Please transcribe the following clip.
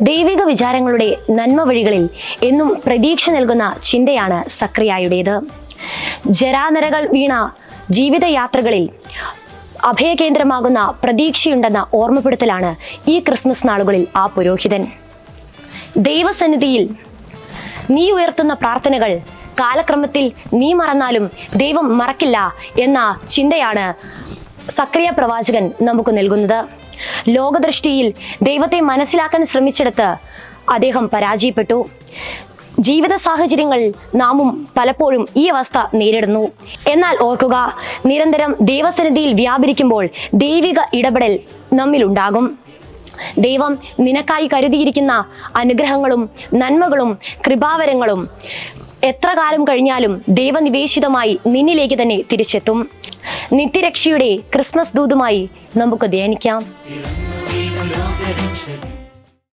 ദൈവിക വിചാരങ്ങളുടെ നന്മ വഴികളിൽ എന്നും പ്രതീക്ഷ നൽകുന്ന ചിന്തയാണ് സക്രിയായുടേത്. ജരാനരകൾ വീണ ജീവിതയാത്രകളിൽ അഭയകേന്ദ്രമാകുന്ന പ്രതീക്ഷയുണ്ടെന്ന ഓർമ്മപ്പെടുത്തലാണ് ഈ ക്രിസ്മസ് നാളുകളിൽ ആ പുരോഹിതൻ. ദൈവസന്നിധിയിൽ നീ ഉയർത്തുന്ന പ്രാർത്ഥനകൾ കാലക്രമത്തിൽ നീ മറന്നാലും ദൈവം മറക്കില്ല എന്ന ചിന്തയാണ് സക്രിയ പ്രവാചകൻ നമുക്ക് നൽകുന്നത്. ലോകദൃഷ്ടിയിൽ ദൈവത്തെ മനസ്സിലാക്കാൻ ശ്രമിച്ചെടുത്ത് അദ്ദേഹം പരാജയപ്പെട്ടു. ജീവിത സാഹചര്യങ്ങളിൽ നാമും പലപ്പോഴും ഈ അവസ്ഥ നേരിടുന്നു. എന്നാൽ ഓർക്കുക നിരന്തരം ദൈവസന്നിധിയിൽ വ്യാപരിക്കുമ്പോൾ ദൈവിക ഇടപെടൽ നമ്മിലുണ്ടാകും. ദൈവം നിനക്കായി കരുതിയിരിക്കുന്ന അനുഗ്രഹങ്ങളും നന്മകളും കൃപാവരങ്ങളും എത്ര കാലം കഴിഞ്ഞാലും ദൈവനിവേശിതമായി നിന്നിലേക്ക് തന്നെ തിരിച്ചെത്തും. നിത്യരക്ഷയുടെ ക്രിസ്മസ് ദൂതുമായി നമുക്ക് ധ്യാനിക്കാം.